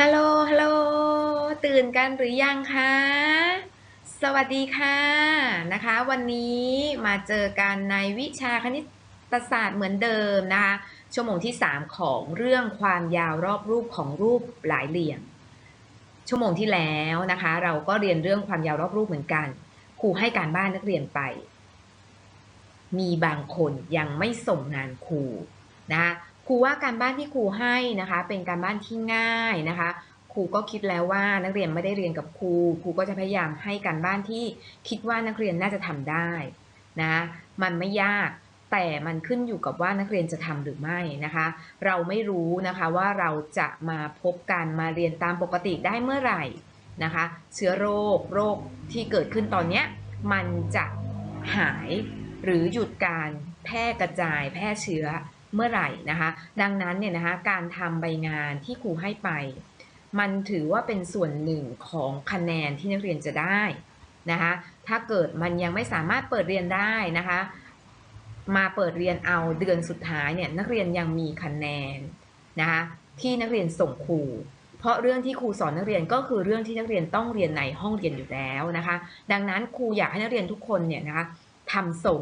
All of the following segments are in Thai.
ฮัลโหล ฮัลโหล ตื่นกันหรือยังคะ สวัสดีค่ะนะคะ วันนี้มาเจอกันในวิชาคณิตศาสตร์เหมือนเดิมนะคะ ชั่วโมงที่ 3 ของเรื่องความยาวรอบรูปของรูปหลายเหลี่ยม ชั่วโมงที่แล้วนะคะ เราก็เรียนเรื่องความยาวรอบรูปเหมือนกัน ครูให้การบ้านนักเรียนไป มีบางคนยังไม่ส่งงานครูนะคะ ครูว่าการบ้านที่ครูให้นะคะ เป็นการบ้านที่ง่ายนะคะ ครูก็คิดแล้วว่านักเรียนไม่ได้เรียนกับครู ครูก็จะพยายามให้การบ้านที่คิดว่านักเรียนน่าจะทำได้นะมันไม่ยากแต่มันขึ้นอยู่กับว่านักเรียนจะทำหรือไม่นะคะ เราไม่รู้นะคะว่าเราจะมาพบกันมาเรียนตามปกติได้เมื่อไหร่นะคะ เชื้อโรคโรคที่เกิดขึ้นตอนนี้มันจะหายหรือหยุดการแพร่กระจายแพร่เชื้อ เมื่อไหร่นะคะ ดังนั้นเนี่ยนะคะการทำใบงานที่ครูให้ไป มันถือว่าเป็นส่วนหนึ่งของคะแนนที่นักเรียนจะได้นะคะ ถ้าเกิดมันยังไม่สามารถเปิดเรียนได้นะคะ มาเปิดเรียนเอาเดือนสุดท้ายเนี่ยนักเรียนยังมีคะแนนนะคะที่นักเรียนส่งครูเพราะเรื่องที่ครูสอนนักเรียนก็คือเรื่องที่นักเรียนต้องเรียนในห้องเรียนอยู่แล้วนะคะ ดังนั้นครูอยากให้นักเรียนทุกคนเนี่ยนะคะทำส่ง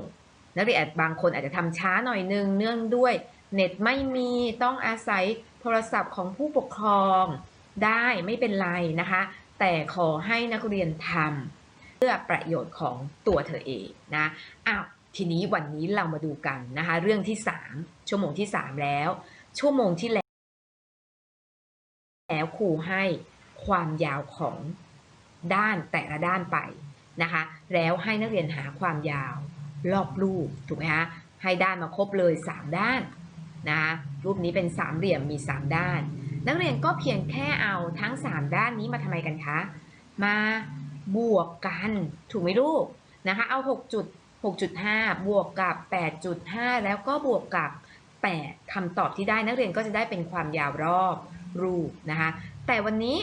นักเรียนอาจบางคนอาจจะทำช้าหน่อยนึงเนื่องด้วยเน็ตไม่มีต้องอาศัยโทรศัพท์ของผู้ปกครองได้ไม่เป็นไรนะคะ แต่ขอให้นักเรียนทำเพื่อประโยชน์ของตัวเธอเองนะอ้าวทีนี้วันนี้เรามาดูกันนะคะ เรื่องที่ 3 ชั่วโมงที่ 3 แล้ว ชั่วโมงที่แล้วแล้วครูให้ความยาวของด้านแต่ละด้านไปนะคะ แล้วให้นักเรียนหาความยาว รอบรูปถูกไหมคะให้ด้านมาครบเลย 3 ด้านนะคะรูปนี้เป็นสามเหลี่ยมมี 3 ด้าน นักเรียนก็เพียงแค่เอาทั้ง 3 ด้านนี้มาทำไมกันคะ มาบวกกันถูกไหมลูกนะคะเอา 6 จุด 6.5 บวกกับ 8.5 แล้วก็บวกกับ 8คำตอบที่ได้นักเรียนก็จะได้เป็นความยาวรอบรูปนะคะแต่วันนี้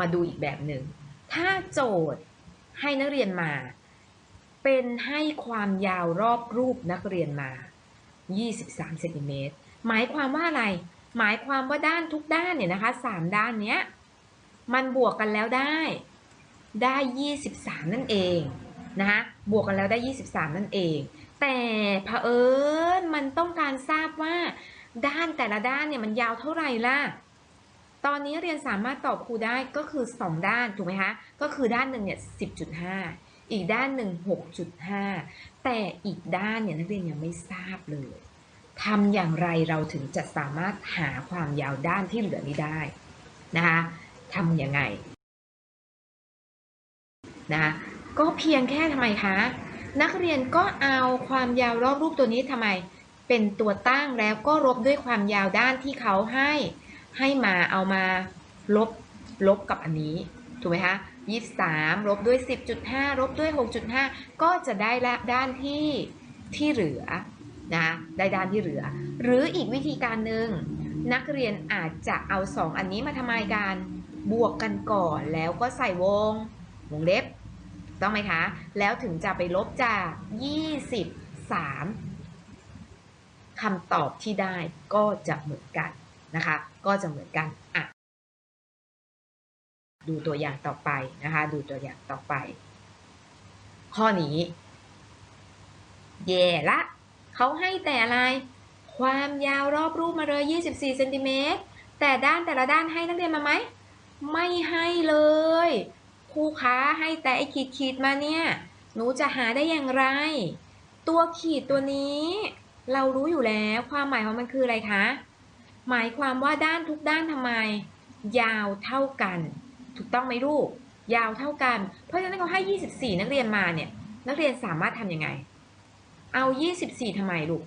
มาดูอีกแบบหนึ่งถ้าโจทย์ให้นักเรียนมา เป็นให้ความยาวรอบรูปนักเรียนมา 23เซนติเมตร หมายความว่าอะไร หมายความว่าด้านทุกด้านเนี่ยนะคะสามด้านเนี้ย มันบวกกันแล้วได้ ได้ 23 นั่นเองนะคะบวกกันแล้วได้ 23 นั่นเอง แต่เผอิญมันต้องการทราบว่า ด้านแต่ละด้านเนี่ยมันยาวเท่าไหร่ล่ะ ตอนนี้เรียนสามารถตอบครูได้ก็คือ 2 ด้านถูกไหมคะ ก็คือด้านหนึ่งเนี่ย10.5 อีกด้านหนึ่ง 6.5 แต่อีกด้านเนี่ยนักเรียนยังไม่ทราบเลยทำอย่างไรเราถึงจะสามารถหาความยาวด้านที่เหลือนี้ได้นะคะทำยังไงนะคะก็เพียงแค่ทำไมคะ นักเรียนก็เอาความยาวรอบรูปตัวนี้ทำไม เป็นตัวตั้งแล้วก็ลบด้วยความยาวด้านที่เขาให้ ให้มาเอามาลบลบกับอันนี้ ถูกไหมคะ 23ลบด้วย 10.5ลบด้วย 6.5 ก็จะได้ละด้านที่ที่เหลือนะได้ด้านที่เหลือ หรืออีกวิธีการหนึ่งนักเรียนอาจจะเอา 2 อันนี้มาทำไมกันบวกกันก่อนแล้วก็ใส่วงวงเล็บ ต้องไหมคะ แล้วถึงจะไปลบจาก 23คำตอบที่ได้ก็จะเหมือนกันนะคะ ก็จะเหมือนกัน ดูตัวอย่างต่อไปนะคะ ดูตัวอย่างต่อไป ข้อนี้แย่ละ เขาให้แต่อะไร ความยาวรอบรูปมาเลย 24เซนติเมตร แต่ด้านแต่ละด้านให้นักเรียนมาไหม ไม่ให้เลย ครูคะให้แต่ไอขีดขีดมาเนี่ย หนูจะหาได้อย่างไร ตัวขีดตัวนี้ เรารู้อยู่แล้วความหมายของมันคืออะไรคะ หมายความว่าด้านทุกด้านทำไม ยาวเท่ากัน ถูกต้องไหมลูก ยาวเท่ากัน เพราะฉะนั้นเขาให้ 24 นักเรียนมาเนี่ย นักเรียนสามารถทำยังไง เอา 24ทำไมลูก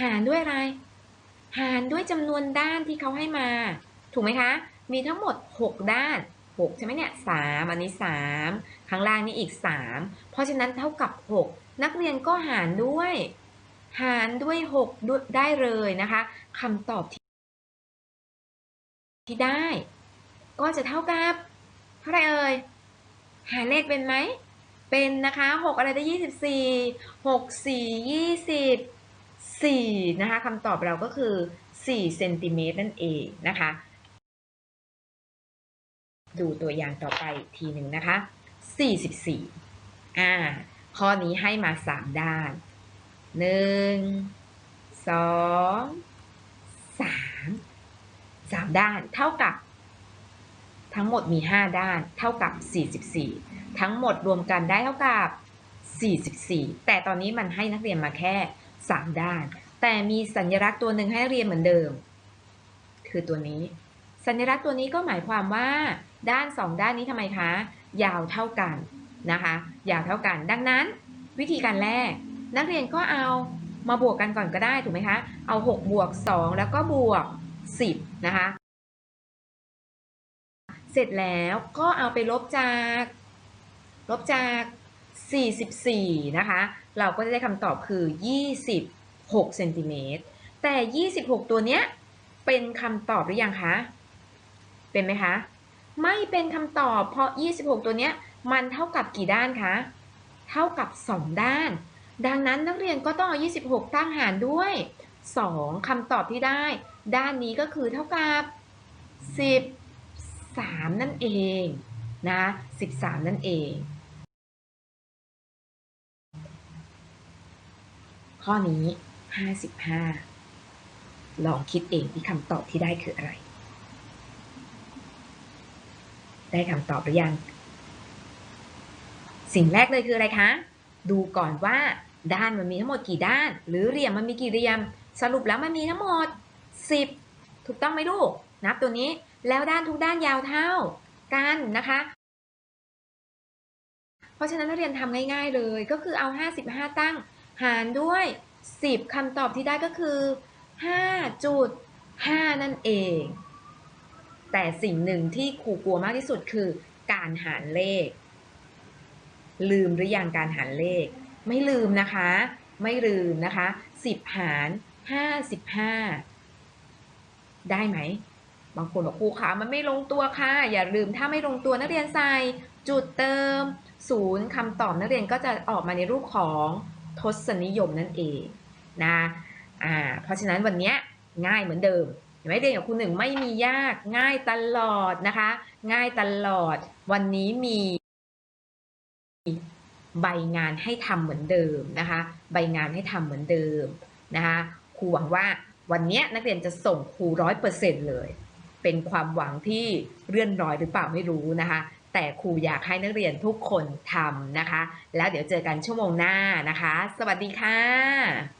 หารด้วยอะไร หารด้วยจำนวนด้านที่เขาให้มา ถูกไหมคะ มีทั้งหมด 6 ด้าน 6 ใช่ไหมเนี่ย3อันนี้ 3 ข้างล่างนี้อีก 3 เพราะฉะนั้นเท่ากับ 6 นักเรียนก็หารด้วย หารด้วย 6 ได้เลยนะคะคำตอบที่ที่ได้ ก็จะเท่ากับเท่าไรเอ่ย หาเลขเป็นไหม เป็นนะคะ 6 อะไรได้ 24 6 4 20 4 นะคะคำตอบเราก็คือ 4 เซนติเมตรนั่นเองนะคะ ดูตัวอย่างต่อไปทีหนึ่งนะคะ 44 อ่า ข้อนี้ให้มา 3 ด้าน 1 2 3 3 ด้านเท่ากับ ทั้งหมดมี 5 ด้านเท่ากับ 44 ทั้งหมดรวมกันได้เท่ากับ 44 แต่ตอนนี้มันให้นักเรียนมาแค่ 3 ด้าน แต่มีสัญลักษณ์ตัวหนึ่งให้เรียนเหมือนเดิม คือตัวนี้ สัญลักษณ์ตัวนี้ก็หมายความว่า ด้าน 2 ด้านนี้ทำไมคะ ยาวเท่ากันนะคะ ยาวเท่ากัน ดังนั้น วิธีการแรก นักเรียนก็เอามาบวกกันก่อนก็ได้ถูกไหมคะ เอา 6 บวก 2 แล้วก็บวก 10 นะคะ เสร็จแล้วก็เอาไปลบจาก ลบจาก 44 นะคะ เราก็จะได้คำตอบคือ 26เซนติเมตรแต่ 26 ตัวเนี้ย เป็นคำตอบหรือยังคะ เป็นไหมคะ ไม่เป็นคำตอบเพราะ 26 ตัวเนี้ย มันเท่ากับกี่ด้านคะ เท่ากับ 2 ด้าน ดังนั้นนักเรียนก็ต้องเอา 26 ตั้งหารด้วย 2คำตอบที่ได้ ด้านนี้ก็คือเท่ากับ 13 นั่นเองนะ13 นั่นเอง ข้อนี้ 55 ลองคิดเองที่คำตอบที่ได้คืออะไร ได้คำตอบหรือยัง สิ่งแรกเลยคืออะไรคะ ดูก่อนว่าด้านมันมีทั้งหมดกี่ด้าน หรือเหลี่ยมมันมีกี่เหลี่ยม สรุปแล้วมันมีทั้งหมด 10 ถูกต้องไหมลูก นับตัวนี้ แล้วด้านทุกด้านยาวเท่ากันนะคะ เพราะฉะนั้นนักเรียนทำง่าย ๆเลยก็คือเอา 55 ตั้งหารด้วย 10คำตอบที่ได้ก็คือ 5.5 นั่นเอง แต่สิ่งหนึ่งที่ครูกลัวมากที่สุดคือการหารเลข ลืมหรือยังการหารเลข ไม่ลืมนะคะ ไม่ลืมนะคะ 10 หาร 55 ได้ไหม บางคนบอกครูคะมันไม่ลงตัวค่ะ อย่าลืมถ้าไม่ลงตัวนักเรียนใส่จุดเติมศูนย์คำตอบนักเรียนก็จะออกมาในรูปของทศนิยมนั่นเองนะอ่าเพราะฉะนั้นวันนี้ง่ายเหมือนเดิมเห็นไหมเรียนกับครูหนึ่งไม่มียากง่ายตลอดนะคะ ง่ายตลอดวันนี้มีใบงานให้ทำเหมือนเดิมนะคะ ใบงานให้ทำเหมือนเดิมนะคะครูหวังว่าวันนี้นักเรียนจะส่งครูร้อยเปอร์เซ็นต์เลย เป็นความหวังที่เลื่อนลอยหรือเปล่าไม่รู้นะคะ แต่ครูอยากให้นักเรียนทุกคนทำนะคะ แล้วเดี๋ยวเจอกันชั่วโมงหน้านะคะ สวัสดีค่ะ